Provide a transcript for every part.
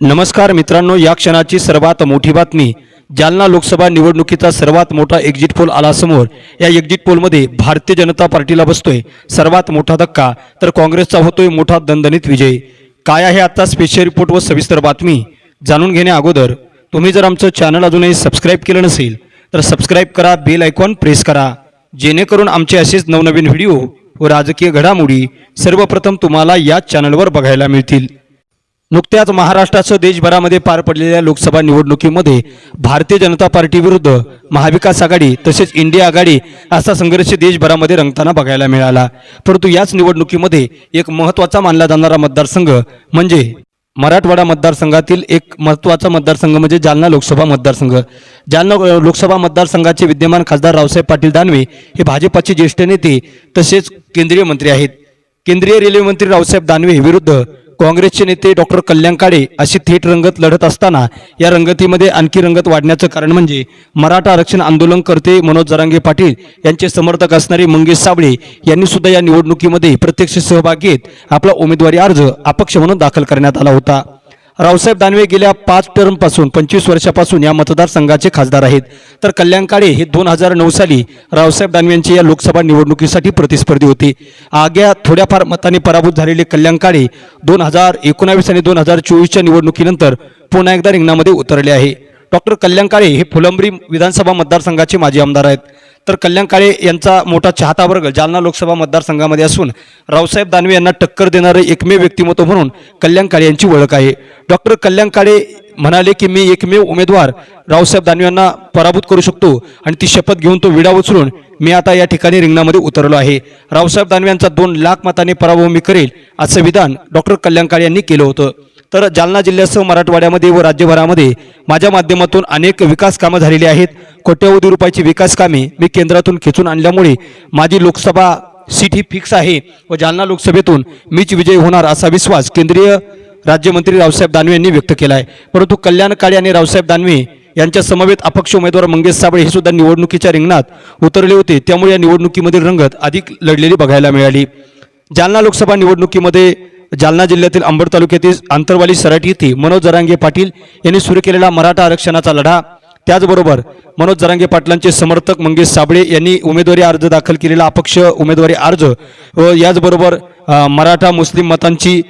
नमस्कार मित्रांनो या क्षणाची सर्वात मोठी बातमी. जालना लोकसभा निवडणुकीचा सर्वात मोठा एक्झिट पोल आला समोर या एक्झिट पोलमध्ये भारतीय जनता पार्टीला बसतोय. सर्वात मोठा धक्का तर काँग्रेसचा होतोय मोठा दणदणीत विजय. काय आहे आता स्पेशल रिपोर्ट व सविस्तर बातमी? जाणून घेण्या अगोदर तुम्ही जर आमचं चॅनल अजूनही सबस्क्राईब केलं नसेल तर सबस्क्राईब करा बेल आयकॉन प्रेस करा. जेणेकरून आमचे असेच नवनवीन व्हिडिओ व राजकीय घडामोडी सर्वप्रथम तुम्हाला याच चॅनलवर बघायला मिळतील. नुकत्याच महाराष्ट्रासह देशभरामध्ये पार पडलेल्या लोकसभा निवडणुकीमध्ये भारतीय जनता पार्टी विरुद्ध महाविकास आघाडी तसेच इंडिया आघाडी असा संघर्ष देशभरामध्ये रंगताना बघायला मिळाला. परंतु याच निवडणुकीमध्ये एक महत्त्वाचा मानला जाणारा मतदारसंघ म्हणजे मराठवाडा मतदारसंघातील एक महत्त्वाचा मतदारसंघ म्हणजे जालना लोकसभा मतदारसंघ. जालना लोकसभा मतदारसंघाचे विद्यमान खासदार रावसाहेब पाटील दानवे हे भाजपाचे ज्येष्ठ नेते तसेच केंद्रीय मंत्री आहेत. केंद्रीय रेल्वे मंत्री रावसाहेब दानवे विरुद्ध काँग्रेसचे नेते डॉक्टर कल्याण काळे अशी थेट रंगत लढत असताना या रंगतीमध्ये आणखी रंगत वाढण्याचं कारण म्हणजे मराठा आरक्षण आंदोलनकर्ते मनोज जरांगे पाटील यांचे समर्थक असणारे मंगेश साबळे यांनी सुद्धा या निवडणुकीमध्ये प्रत्यक्ष सहभाग घेत आपला उमेदवारी अर्ज अपक्ष म्हणून दाखल करण्यात आला होता. रावसाहेब दानवे गेल्या पाच टर्मपासून पंचवीस वर्षापासून या मतदारसंघाचे खासदार आहेत. तर कल्याण काळे हे दोन हजार नऊ साली रावसाहेब दानवे या लोकसभा निवडणुकीसाठी प्रतिस्पर्धी होते. आग्या थोड्याफार मताने पराभूत झालेले कल्याण काळे दोन हजार एकोणावीस आणि दोन हजार चोवीसच्या निवडणुकीनंतर पुन्हा एकदा रिंगणामध्ये उतरले आहे. डॉक्टर कल्याण काळे हे फुलंब्री विधानसभा मतदारसंघाचे माजी आमदार आहेत. तर कल्याण काळे यांचा मोठा चाहता वर्ग जालना लोकसभा मतदारसंघामध्ये असून रावसाहेब दानवे यांना टक्कर देणारे एकमेव व्यक्तिमत्व म्हणून कल्याण काळे यांची ओळख आहे. डॉक्टर कल्याण काळे म्हणाले की मी एकमेव उमेदवार रावसाहेब दानवे यांना पराभूत करू शकतो आणि ती शपथ घेऊन तो विडा उचलून मी आता या ठिकाणी रिंगणामध्ये उतरलो आहे. रावसाहेब दानवे यांचा दोन लाख मताने पराभव मी करेल असं विधान डॉक्टर कल्याण काळे यांनी केलं होतं. तर जालना जिल्ह्यासह मराठवाड्यामध्ये व राज्यभरामध्ये माझ्या माध्यमातून अनेक विकास कामं झालेली आहेत. कोट्यवधी रुपयाची विकास कामे मी केंद्रातून खेचून आणल्यामुळे माझी लोकसभा सीट ही फिक्स आहे व जालना लोकसभेतून मीच विजय होणार असा विश्वास केंद्रीय राज्यमंत्री रावसाहेब दानवे यांनी व्यक्त केला आहे परंतु कल्याण काळे आणि रावसाहेब दानवे यांच्या समवेत अपक्ष उमेदवार मंगेश साबळे हे सुद्धा निवडणुकीच्या रिंगणात उतरले होते. त्यामुळे या निवडणुकीमधील रंगत अधिक लढलेली बघायला मिळाली. जालना लोकसभा निवडणुकीमध्ये जालना जिल्ह्यातील अंबड तालुक्यातील आंतरवाली सराटी येथे मनोज जरांगे पाटील यांनी सुरू केलेला मराठा आरक्षणाचा लढा. त्याचबरोबर मनोज जरांगे पाटलांचे समर्थक मंगेश साबळे यांनी उमेदवारी अर्ज दाखल केलेला अपक्ष उमेदवारी अर्ज व याचबरोबर मराठा मुस्लिम मतांची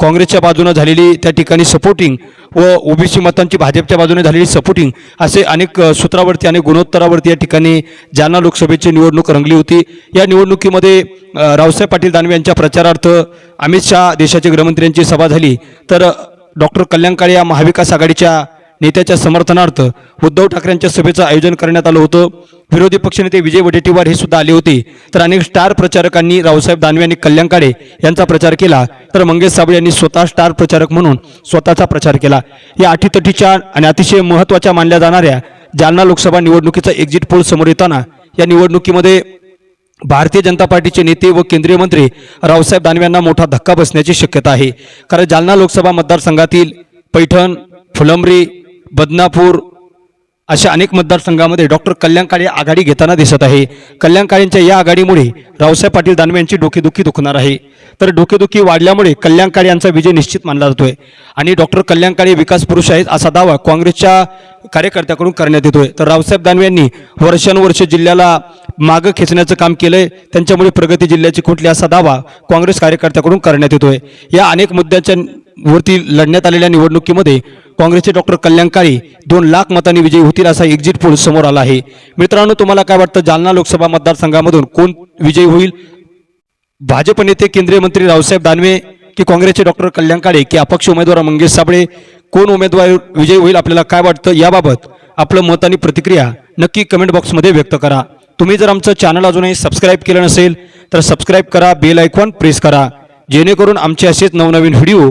काँग्रेसच्या बाजूनं झालेली त्या ठिकाणी सपोर्टिंग व ओबीसी मतांची भाजपच्या बाजूने झालेली सपोर्टिंग असे अनेक सूत्रावरती आणि गुणोत्तरावरती या ठिकाणी जालना लोकसभेची निवडणूक रंगली होती. या निवडणुकीमध्ये रावसाहेब पाटील दानवे यांच्या प्रचारार्थ अमित शहा देशाचे गृहमंत्र्यांची सभा झाली. तर डॉक्टर कल्याण काळे या महाविकास आघाडीच्या नेत्याच्या समर्थनार्थ उद्धव ठाकरेंच्या सभेचं आयोजन करण्यात आलं होतं. विरोधी पक्षनेते विजय वडेट्टीवार हे सुद्धा आले होते. तर अनेक स्टार प्रचारकांनी रावसाहेब दानवे आणि कल्याण काळे यांचा प्रचार केला. तर मंगेश साबळे यांनी स्वतः स्टार प्रचारक म्हणून स्वतःचा प्रचार केला. या अटीतटीच्या आणि अतिशय महत्त्वाच्या मानल्या जाणाऱ्या जालना लोकसभा निवडणुकीचा एक्झिट पोल समोर येताना या निवडणुकीमध्ये भारतीय जनता पार्टीचे नेते व केंद्रीय मंत्री रावसाहेब दानवे यांना मोठा धक्का बसण्याची शक्यता आहे. कारण जालना लोकसभा मतदारसंघातील पैठण फुलंब्री बदनापूर अशा अनेक मतदारसंघामध्ये डॉक्टर कल्याण काळे आघाडी घेताना दिसत आहे. कल्याण काळेंच्या या आघाडीमुळे रावसाहेब पाटील दानवे यांची डोकेदुखी दुखणार आहे. तर डोकेदुखी वाढल्यामुळे कल्याण काळे यांचा विजय निश्चित मानला जातोय. आणि डॉक्टर कल्याण काळे विकास पुरुष आहेत असा दावा काँग्रेसच्या कार्यकर्त्याकडून करण्यात येतोय. तर रावसाहेब दानवे यांनी वर्षानुवर्ष जिल्ह्याला मागं खेचण्याचं काम केलंय. त्यांच्यामुळे प्रगती जिल्ह्याची खुटली असा दावा काँग्रेस कार्यकर्त्याकडून करण्यात येतोय. या अनेक मुद्द्यांच्या वरती लढण्यात आलेल्या निवडणुकीमध्ये काँग्रेसचे डॉक्टर कल्याण काळे दोन लाख मतांनी विजयी होतील असा एक्झिट पोल समोर आला आहे. मित्रांनो तुम्हाला काय वाटतं? जालना लोकसभा मतदारसंघामधून कोण विजयी होईल? भाजप नेते केंद्रीय मंत्री रावसाहेब दानवे की काँग्रेसचे डॉक्टर कल्याण काळे की अपक्ष उमेदवार मंगेश साबळे? कोण उमेदवार विजयी होईल? आपल्याला काय वाटतं? याबाबत आपलं मत आणि प्रतिक्रिया नक्की कमेंट बॉक्समध्ये व्यक्त करा. तुम्ही जर आमचं चॅनल अजूनही सबस्क्राईब केलं नसेल तर सबस्क्राईब करा बेल आयकॉन प्रेस करा. जेणेकरून आमचे असेच नवनवीन व्हिडिओ